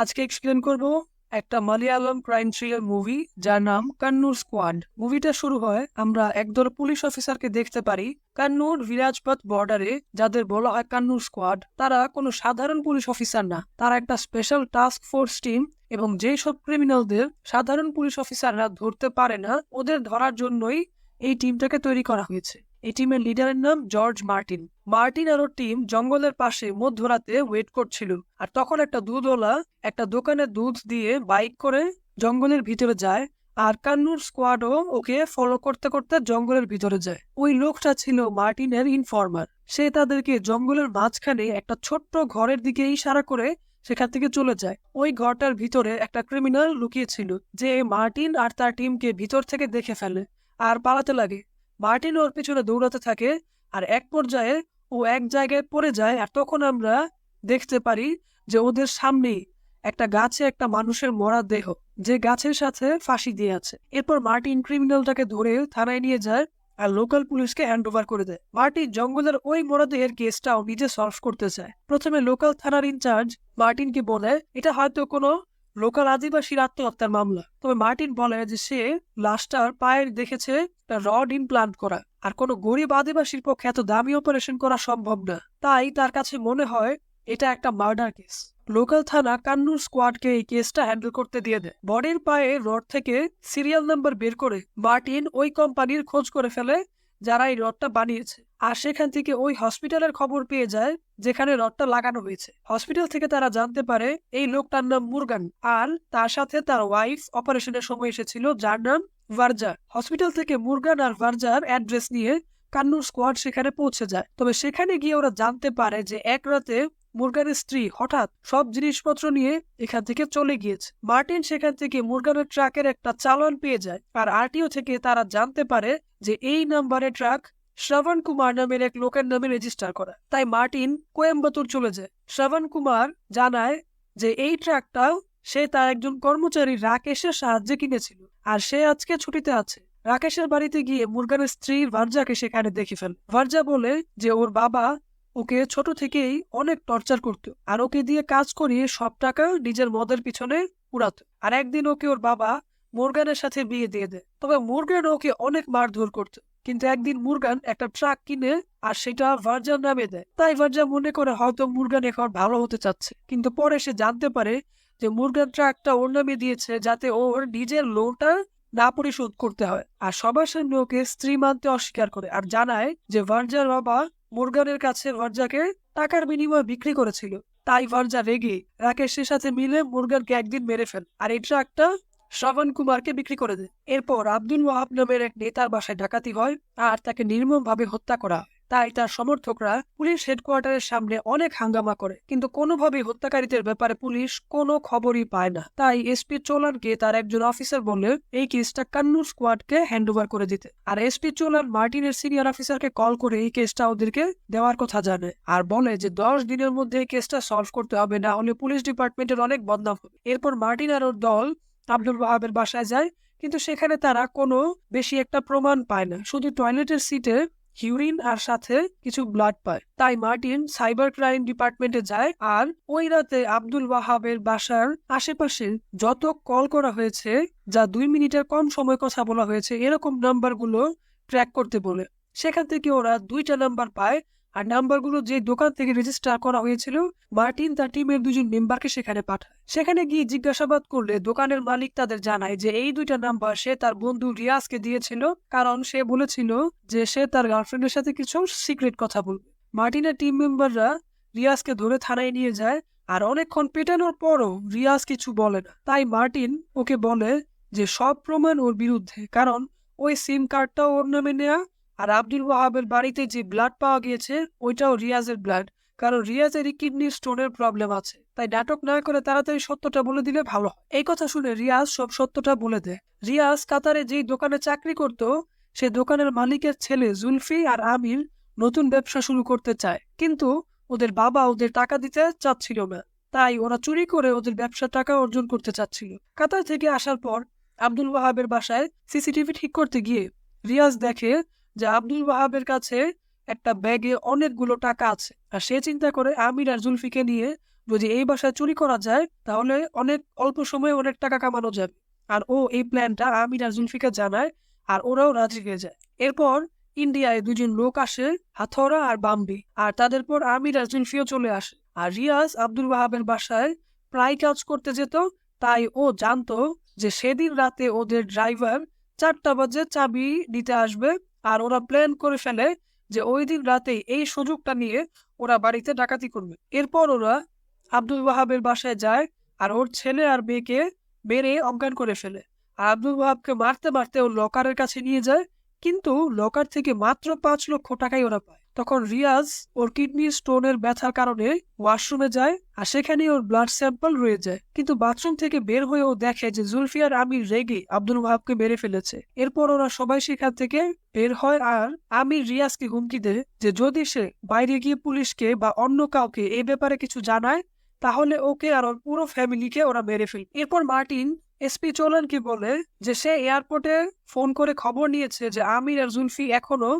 আজকে এক্সপ্লেন করব একটা মালয়ালম ক্রাইম থ্রিলার মুভি যার নাম কান্নুর স্কোয়াড মুভিটা শুরু হয়, আমরা একদল পুলিশ অফিসারকে দেখতে পারি, কান্নুর বিরাজপথ বর্ডারে যাদের বলা হয় কান্নুর স্কোয়াড তারা কোনো সাধারণ পুলিশ অফিসার না, তারা একটা স্পেশাল টাস্ক ফোর্স টিম এবং যেই সব ক্রিমিনালদের সাধারণ পুলিশ অফিসাররা ধরতে পারে না, ওদের ধরার জন্যই এই টিমটাকে তৈরি করা হয়েছে। এই টিমের লিডারের নাম জর্জ মার্টিন। মার্টিন আর ওর টিম জঙ্গলের পাশে মধ্যরাতে ওয়েট করছিল। আর তখন একটা দুধওয়ালা একটা দোকানে দুধ দিয়ে বাইক করে জঙ্গলের ভিতরে যায় আর কান্নুর স্কোয়াডও ওকে ফলো করতে করতে জঙ্গলের ভিতরে যায়। ওই লোকটা ছিল মার্টিনের ইনফর্মার সে তাদেরকে জঙ্গলের মাঝখানে একটা ছোট্ট ঘরের দিকে ইশারা করে সেখান থেকে চলে যায়। ওই ঘরটার ভিতরে একটা ক্রিমিনাল লুকিয়েছিল যে মার্টিন আর তার টিমকে ভিতর থেকে দেখে ফেলে আর পালাতে লাগে। মার্টিন ওর পিছনে দৌড়াতে থাকে আর এক পর্যায়ে ও এক জায়গায় পড়ে যায় আর তখন আমরা দেখতে পারি যে ওদের সামনেই একটা গাছে একটা মানুষের মরা দেহ, যে গাছের সাথে ফাঁসি দিয়ে আছে। এরপর মার্টিন ক্রিমিনালটাকে ধরে থানায় নিয়ে যায় আর লোকাল পুলিশকে হ্যান্ড ওভার করে দেয়। মার্টিন জঙ্গলের ওই মরদেহের কেসটাও নিজে সলভ করতে চায়। প্রথমে লোকাল থানার ইনচার্জ মার্টিনকে বলে, এটা হয়তো কোনো লোকাল আদিবাসীর আত্মহত্যার মামলা। তবে মার্টিন বলে যে সে লাশটার পায়ের দেখেছে রড ইমপ্লান্ট করা। আর কোনো গরিব আদিবাসীর পক্ষে এত দামি অপারেশন করা সম্ভব না। তাই তার কাছে মনে হয় এটা একটা মার্ডার কেস লোকাল থানা কান্নুর স্কোয়াডকে এই কেসটা হ্যান্ডেল করতে দিয়ে দেয়। বডির পায়ে রড থেকে সিরিয়াল নাম্বার বের করে মার্টিন ওই কোম্পানির খোঁজ করে ফেলে যারা এই রডটা বানিয়েছে। আর সেখান থেকে ওই হসপিটালের খবর পেয়ে যায়, যেখানে রডটা লাগানো হয়েছে। হসপিটাল থেকে তারা জানতে পারে, এই লোকটার নাম মুরগান আর তার সাথে তার ওয়াইফ অপারেশনের সময় এসেছিল, যার নাম ভার্জার। হসপিটাল থেকে মুরগান আর ভার্জার অ্যাড্রেস নিয়ে কান্নুর স্কোয়াড সেখানে পৌঁছে যায়। তবে সেখানে গিয়ে ওরা জানতে পারে যে এক রাতে মুরগানের স্ত্রী হঠাৎ সব জিনিসপত্র নিয়ে এখান থেকে চলে গিয়েছে। মার্টিন সেখান থেকে মুরগানের ট্রাকের একটা চালান পেয়ে যায় আর আরটিও থেকে তারা জানতে পারে যে এই নাম্বারে ট্রাক শ্রাবণ কুমার নামের এক লোকের নামে রেজিস্টার করা। তাই মার্টিন কোয়েম্বাতুর চলে যায়। শ্রবণ কুমার জানায় যে এই ট্রাকটাও সে তার একজন কর্মচারী রাকেশের সাহায্যে কিনেছিল আর সে আজকে ছুটিতে আছে। রাকেশের বাড়িতে গিয়ে মুরগানের স্ত্রী ভার্জাকে সেখানে দেখে ফেল। ভার্জা বলে যে ওর বাবা ওকে ছোট থেকেই অনেক টর্চার করতো আর ওকে দিয়ে কাজ করিয়ে সব টাকা নিজের মদের পিছনে উড়াতো আর একদিন ওকে ওর বাবা মুরগানের সাথে বিয়ে দিয়ে দেয়। তবে মুরগান ওকে অনেক মারধর করতো। কিন্তু একদিন মুরগান একটা ট্রাক কিনে আর সেটা ভার্জার নামে দেয়। তাই ভার্জা মনে করে হয়তো মুরগান এখন ভালো হতে চাচ্ছে। কিন্তু পরে সে জানতে পারে যে মুরগান ট্রাকটা ওর নামে দিয়েছে যাতে ওর নিজের লোনটা না পরিশোধ করতে হয়। আর সবার সামনে ওকে স্ত্রী মানতে অস্বীকার করে আর জানায় যে ভার্জার বাবা মুরগানের কাছে ভার্জাকে টাকার বিনিময়ে বিক্রি করেছিল। তাই ভার্জা রেগে রাকেশের সাথে মিলে মুরগানকে একদিন মেরে ফেল আর এই ট্রাকটা শ্রবণ কুমারকে বিক্রি করে দেয়। এরপর আব্দুল ওয়াহাব নামের এক নেতার বাসায় ডাকাতি হয় আর তাকে নির্মমভাবে হত্যা করা তাই তার সমর্থকরা পুলিশ হেডকোয়ার্টারের সামনে অনেক হাঙ্গামা করে, কিন্তু কোনোভাবেই হত্যাকারীদের ব্যাপারে পুলিশ কোনো খবরই পায় না। তাই এসপি চোলানকে তার একজন অফিসার বলে এই কেসটা কান্নুর স্কোয়াডকে হ্যান্ড ওভার করে দিতে। আর এসপি চোলান মার্টিনের সিনিয়র অফিসারকে কল করে এই কেসটা ওদেরকে দেওয়ার কথা জানে আর বলে যে দশ দিনের মধ্যে এই কেসটা সলভ করতে হবে, না হলে পুলিশ ডিপার্টমেন্টের অনেক বদনাম হবে। এরপর মার্টিন আর ওর দল আব্দুল ওয়াহাবের বাসায় যায়, কিন্তু সেখানে তারা কোনো বেশি একটা প্রমাণ পায় না। শুধু টয়লেটের সিটে হিউরিন আর সাথে কিছু ব্লাড পায়। তাই মার্টিন সাইবার ক্রাইম ডিপার্টমেন্টে যায় আর ওই রাতে আব্দুল ওয়াহাবের বাসার আশেপাশে যত কল করা হয়েছে, যা দুই মিনিটের কম সময় কথা বলা হয়েছে, এরকম নাম্বারগুলো ট্র্যাক করতে বলে। সেখান থেকে ওরা দুইটা নাম্বার পায় আর নাম্বারগুলো যে দোকান থেকে রেজিস্টার করা হয়েছিল, মার্টিন তার টিমের দুজন মেম্বারকে সেখানে পাঠায়। সেখানে গিয়ে জিজ্ঞাসাবাদ করলে দোকানের মালিক তাদের জানায় যে এই দুইটা নাম্বার সে তার বন্ধু রিয়াজকে দিয়েছিল, কারণ সে বলেছিল যে সে তার গার্লফ্রেন্ডের সাথে কিছু সিক্রেট কথা বলবে। মার্টিনের টিম মেম্বাররা রিয়াজকে ধরে থানায় নিয়ে যায়, আর অনেকক্ষণ পেটানোর পরও রিয়াজ কিছু বলে না। তাই মার্টিন ওকে বলে যে সব প্রমাণ ওর বিরুদ্ধে, কারণ ওই সিম কার্ডটাও ওর নামে নেয়া আর আব্দুল ওয়াহাবের বাড়িতে যে ব্লাড পাওয়া গিয়েছে, ওইটাও রিয়াজের ব্লাড কারণ রিয়াজেরই কিডনি স্টোনের প্রবলেম আছে। তাই নাটক না করে তাড়াতাড়ি সত্যটা বলে দিলে ভালো এই কথা শুনে রিয়াজ সব সত্যটা বলে দেয়। রিয়াজ কাতারে যেই দোকানে চাকরি করত, সে দোকানের মালিকের ছেলে জুলফি আর আমির নতুন ব্যবসা শুরু করতে চায়। কিন্তু ওদের বাবা ওদের টাকা দিতে চাচ্ছিল না। তাই ওরা চুরি করে ওদের ব্যবসার টাকা অর্জন করতে চাচ্ছিল। কাতার থেকে আসার পর আব্দুল ওয়াহাবের বাসায় সিসিটিভি ঠিক করতে গিয়ে রিয়াজ দেখে যে আব্দুল ওয়াহাবের কাছে একটা ব্যাগে অনেকগুলো টাকা আছে। আর সে চিন্তা করে আমির আর জুলফিকে নিয়ে যদি এই বাসায় চুরি করা যায়, তাহলে অনেক অল্প সময়ে অনেক টাকা কামানো যাবে। আর ও এই প্ল্যানটা আমির আর জুলফিকে জানায় আর ওরাও রাজি হয়ে যায়। এরপর ইন্ডিয়ায় দুজন লোক আসে, হাথরা আর বাম্বি। আর তাদের পর আমির আর জুলফিও চলে আসে। আর রিয়াজ আব্দুল ওয়াহাবের বাসায় প্রায় কাজ করতে যেত, তাই ও জানতো যে সেদিন রাতে ওদের ড্রাইভার চারটা বাজে চাবি দিতে আসবে। আর ওরা প্ল্যান করে ফেলে যে ওই দিন রাতে এই সুযোগটা নিয়ে ওরা বাড়িতে ডাকাতি করবে। এরপর ওরা আব্দুল ওয়াহাবের বাসায় যায় আর ওর ছেলে আর মেয়েকে বেড়ে অজ্ঞান করে ফেলে। আর আব্দুল ওয়াহাবকে মারতে মারতে ওর লকারের কাছে নিয়ে যায়, কিন্তু লকার থেকে মাত্র পাঁচ লক্ষ টাকাই ওরা পায়। তখন রিয়াজ ওর কিডনি স্টোনের ব্যথার কারণে ওয়াশরুমে যায় আর সেখানে ওর ব্লাড স্যাম্পল রয়ে যায়। কিন্তু বাথরুম থেকে বের হয়ে ও দেখে যে জুলফিয়ার আমির রেগে আব্দুল ওয়াহাবকে মেরে ফেলেছে। এরপর ওরা সবাই সেখান থেকে বের হয় আর আমির রিয়াজকে হুমকি দেয় যে যদি সে বাইরে গিয়ে পুলিশকে বা অন্য কাউকে এই ব্যাপারে কিছু জানায়, তাহলে ওকে আর ওর পুরো ফ্যামিলিকে ওরা মেরে ফেলবে এরপর মার্টিন এসপি চোলানকে বলে যে সে এয়ারপোর্টে ফোন করে খবর নিয়েছে যে আমির আর জুলফি এখনও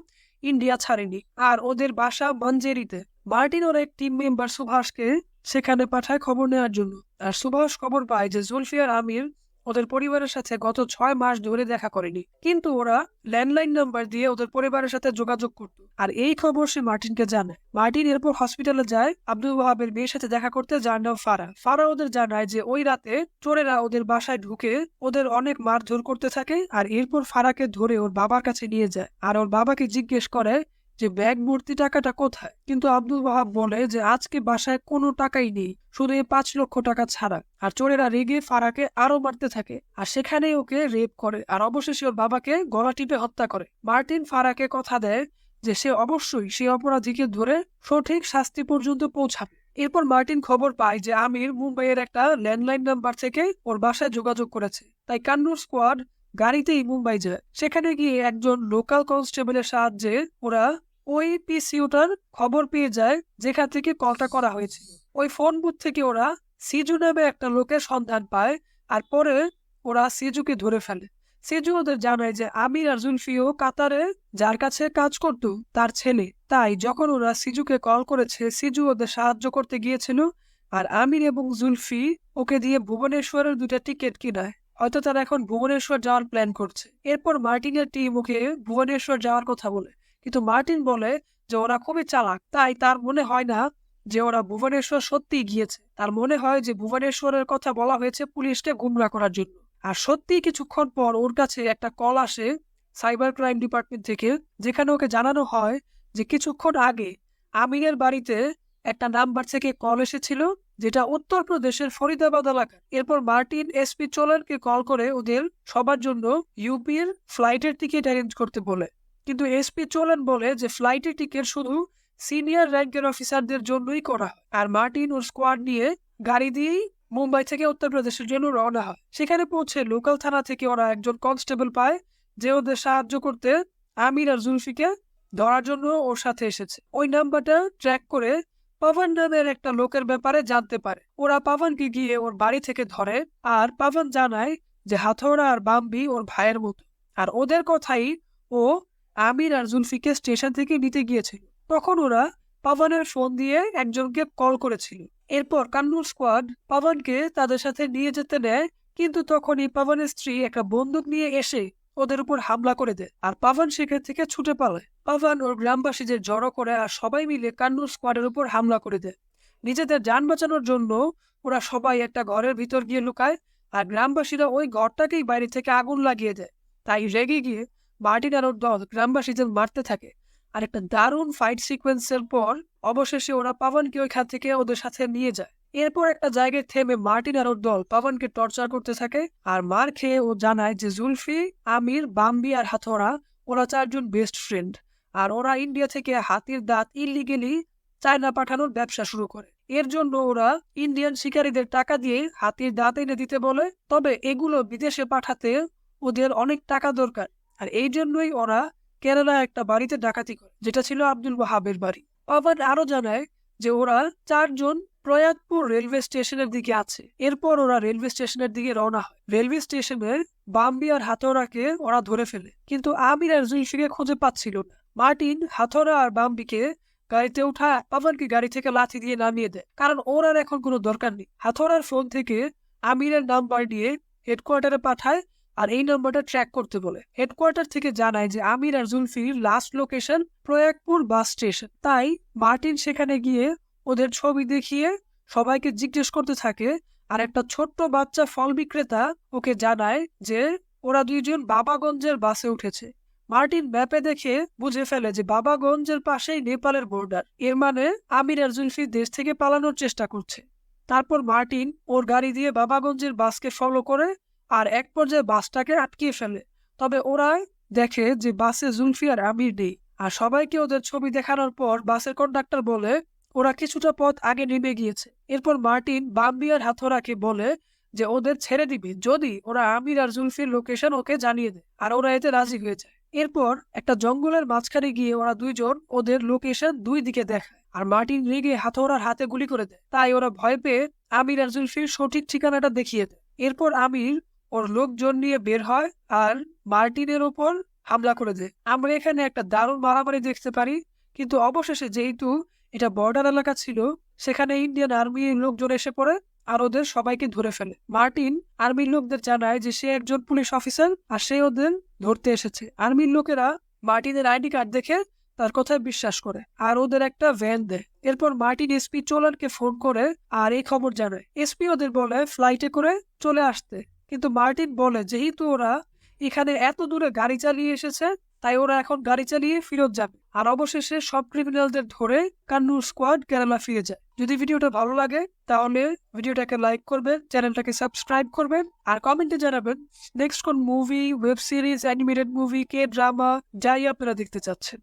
ইন্ডিয়া ছাড়েনি। আর ওদের বাসা মঞ্জেরিতে মার্টিন ওর এক টিম মেম্বার সুভাষকে সেখানে পাঠায় খবর নেওয়ার জন্য। আর সুভাষ খবর পায় যে জুলফিয়ার আমির ওদের পরিবারের সাথে গত ছয় মাস ধরে দেখা করেনি। কিন্তু ওরা ল্যান্ডলাইন নাম্বার দিয়ে ওদের পরিবারের সাথে যোগাযোগ করত। আর এই খবর সে মার্টিনকে জানে মার্টিন এরপর হসপিটালে যায় আব্দুল ওয়াহাবের মেয়ের সাথে দেখা করতে যার নাম ফারা। ফারা ওদের জানায় যে ওই রাতে চোরেরা ওদের বাসায় ঢুকে ওদের অনেক মারধর করতে থাকে আর এরপর ফারাকে ধরে ওর বাবার কাছে নিয়ে যায়। আর ওর বাবাকে জিজ্ঞেস করে যে ব্যাগ ভর্তি টাকাটা কোথায়? কিন্তু আব্দুল ওয়াহাব বলে যে আজকে বাসায় কোনো টাকাই নেই, শুধু এই পাঁচ লক্ষ টাকা ছাড়া। আর চোরেরা রেগে ফারাকে আরও মারতে থাকে। আর সেখানেই ওকে রেপ করে। আর অবশেষে ওর বাবাকে গলা টিপে হত্যা করে। মার্টিন ফারাকে কথা দেয় যে সে অবশ্যই সে অপরাধীকে ধরে সঠিক শাস্তি পর্যন্ত পৌঁছাবে। এরপর মার্টিন খবর পায় যে আমির মুম্বাইয়ের একটা ল্যান্ডলাইন নাম্বার থেকে ওর বাসায় যোগাযোগ করেছে। তাই কান্নুর স্কোয়াড গাড়িতেই মুম্বাই যায়। সেখানে গিয়ে একজন লোকাল কনস্টেবলের সাহায্যে ওরা ওই পিসিউটার খবর পেয়ে যায় যেখান থেকে কলটা করা হয়েছিল ওই ফোন বুথ থেকে ওরা সিজু নামে একটা লোকের সন্ধান পায় আর পরে ওরা সিজুকে ধরে ফেলে। সিজু ওদের জানায় যে আমির আর জুলফিও কাতারে যার কাছে কাজ করত, তার ছেলে। তাই যখন ওরা সিজুকে কল করেছে, সিজু ওদের সাহায্য করতে গিয়েছিল আর আমির এবং জুলফি ওকে দিয়ে ভুবনেশ্বরের দুটা টিকিট কিনায়। হয়তো তারা এখন ভুবনেশ্বর যাওয়ার প্ল্যান করছে। এরপর মার্টিনের টিম ওকে ভুবনেশ্বর যাওয়ার কথা বলে। কিন্তু মার্টিন বলে যে ওরা খুবই চালাক, তাই তার মনে হয় না যে ওরা ভুবনেশ্বর সত্যিই গিয়েছে। তার মনে হয় যে ভুবনেশ্বরের কথা বলা হয়েছে পুলিশকে গুমরা করার জন্য। আর সত্যি কিছুক্ষণ পর ওর কাছে একটা কল আসে সাইবার ক্রাইম ডিপার্টমেন্ট থেকে, যেখানে ওকে জানানো হয় যে কিছুক্ষণ আগে আমিনের বাড়িতে একটা নাম্বার থেকে কল এসেছিল, যেটা উত্তরপ্রদেশের ফরিদাবাদ এলাকা এরপর মার্টিন এসপি চোলারকে কল করে ওদের সবার জন্য ইউপির ফ্লাইটের টিকিট অ্যারেঞ্জ করতে বলে। কিন্তু এসপি চোলান বলে যে ফ্লাইটের টিকিট শুধু সিনিয়র র্যাঙ্কের অফিসারদের জন্যই করা আর মার্টিন ওর স্কোয়াড নিয়ে গাড়ি দিয়েই মুম্বাই থেকে উত্তরপ্রদেশের জন্য রওনা হয়। সেখানে পৌঁছে লোকাল থানা থেকে ওরা একজন কনস্টেবল পায় যে ওদের সাহায্য করতে আমির আর জুলফিকে ধরার জন্য ওর সাথে এসেছে। ওই নাম্বারটা ট্র্যাক করে পাভান নামের একটা লোকের ব্যাপারে জানতে পারে। ওরা পাভানকে গিয়ে ওর বাড়ি থেকে ধরে, আর পাভান জানায় যে হাথোড়া আর বাম্বি ওর ভাইয়ের মতো। আর ওদের কথাই ও আমির আর জুলফিকে স্টেশন থেকে নিতে গিয়েছিল তখন ওরা পাভানের ফোন দিয়ে একজনকে কল করেছিল। এরপর কান্নুর স্কোয়াড পাভানকে তাদের সাথে নিয়ে যেতে নেয়, কিন্তু তখনই পাভানের স্ত্রী একটা বন্দুক নিয়ে এসে ওদের উপর হামলা করে দেয় আর পাভান সেখান থেকে ছুটে পালায়। পাভান ওর গ্রামবাসীদের জড়ো করে আর সবাই মিলে কান্নুর স্কোয়াডের উপর হামলা করে দেয়। নিজেদের যান বাঁচানোর জন্য ওরা সবাই একটা ঘরের ভিতর গিয়ে লুকায় আর গ্রামবাসীরা ওই ঘরটাকেই বাইরে থেকে আগুন লাগিয়ে দেয়। তাই রেগে গিয়ে মার্টিন আর দল গ্রামবাসীদের মারতে থাকে। আর একটা দারুণ ফাইট সিকোয়েন্সের পর, অবশেষে ওরা পাবনকে ওইখান থেকে ওদের সাথে নিয়ে যায়। এরপর একটা জায়গায় থেমে মার্টিন আর ওর দল পাবনকে টর্চার করতে থাকে আর মার খেয়ে ও জানায় যে জুলফি, আমির, বাম্বি আর হাথোরা, ওরা চারজন বেস্ট ফ্রেন্ড আর ওরা ইন্ডিয়া থেকে হাতির দাঁত ইলিগেলি চায়না পাঠানোর ব্যবসা শুরু করে। এর জন্য ওরা ইন্ডিয়ান শিকারীদের টাকা দিয়ে হাতির দাঁত এনে দিতে বলে, তবে এগুলো বিদেশে পাঠাতে ওদের অনেক টাকা দরকার। আর এই জন্যই ওরা কেরালা একটা বাড়িতে ডাকাতি করে, যেটা ছিল আব্দুল ওয়াহাবের বাড়ি। আবার আরও জানায় যে ওরা চারজন প্রয়াগপুর রেলওয়ে স্টেশনের দিকে আছে। এরপর ওরা রেলওয়ে স্টেশনের দিকে রওনা হয়। রেলওয়ে স্টেশনের বাম্বি আর হাথোরাকে ওরা ধরে ফেলে, কিন্তু আমির আর জুলফিকে খুঁজে পাচ্ছিল না। মার্টিন, হাথোরা আর বাম্বিকে গাড়িতে উঠা পাবনকে গাড়ি থেকে লাথি দিয়ে নামিয়ে দেয়, কারণ ওর আর এখন কোনো দরকার নেই। হাথোরার ফোন থেকে আমিরের নাম্বার দিয়ে হেডকোয়ার্টারে পাঠায় আর এই নাম্বারটা ট্র্যাক করতে বলে। হেডকোয়ার্টার থেকে জানায় যে আমির আর জুলফির last location Prayagpur bus station তাই মার্টিন সেখানে গিয়ে ওদের ছবি দেখিয়ে সবাইকে জিজ্ঞেস করতে থাকে আর একটা ছোট্ট বাচ্চা ফল বিক্রেতা ওকে জানায় যে ওরা দুইজন বাবাগঞ্জের বাসে উঠেছে। মার্টিন ম্যাপে দেখে বুঝে ফেলে যে বাবাগঞ্জের পাশেই নেপালের বর্ডার এর মানে আমির আর জুলফি দেশ থেকে পালানোর চেষ্টা করছে। তারপর মার্টিন ওর গাড়ি দিয়ে বাবাগঞ্জের বাসকে ফলো করে আর এক পর্যায়ে বাসটাকে আটকিয়ে ফেলে। তবে ওরা দেখে যে বাসে জুলফি আর আমির নেই। আর সবাইকে ওদের ছবি দেখানোর পর বাসের কন্ডাক্টর বলে, ওরা কিছুটা পথ আগে নেমে গিয়েছে। এরপর মার্টিন বাম্বি আর হাথোরাকে বলে যে, ওদের ছেড়ে দিবে, যদি ওরা আমির আর জুলফির লোকেশন ওকে জানিয়ে দেয়, আর ওরা এতে রাজি হয়ে যায়। এরপর একটা জঙ্গলের মাঝখানে গিয়ে ওরা দুইজন ওদের লোকেশন দুই দিকে দেখায়, আর মার্টিন রেগে হাথোরার হাতে গুলি করে দেয়। তাই ওরা ভয় পেয়ে আমির আর জুলফির সঠিক ঠিকানাটা দেখিয়ে দেয়। এরপর আমির ওর লোকজন নিয়ে বের হয় আর মার্টিনের ওপর হামলা করে দেয়। আমরা এখানে একটা দারুণ মারামারি দেখতে পারি, কিন্তু অবশেষে যেহেতু এটা বর্ডার এলাকা ছিল, সেখানে ইন্ডিয়ান আর্মির লোকজন এসে পড়ে আর ওদের সবাইকে ধরে ফেলে। মার্টিন আর্মির লোকদের জানায় যে সে একজন পুলিশ অফিসার আর সে ওদের ধরতে এসেছে। আর্মির লোকেরা মার্টিনের আইডি কার্ড দেখে তার কথায় বিশ্বাস করে আর ওদের একটা ভ্যান দেয়। এরপর মার্টিন এসপি চোলানকে ফোন করে আর এই খবর জানায়। এসপি ওদের বলে, ফ্লাইটে করে চলে আসতে। কিন্তু মার্টিন বলে, যেহেতু ওরা এখানে এত দূরে গাড়ি চালিয়ে এসেছে, তাই ওরা এখন গাড়ি চালিয়ে ফেরত যাবে। আর অবশেষে সব ক্রিমিনালদের ধরে কান্নুর স্কোয়াড কেরালা ফিরে যায়। যদি ভিডিওটা ভালো লাগে, তাহলে ভিডিওটাকে লাইক করবেন, চ্যানেলটাকে সাবস্ক্রাইব করবেন, আর কমেন্টে জানাবেন, নেক্সট কোন movie web series animated movie কে ড্রামা যাই আপনারা দেখতে চাচ্ছেন।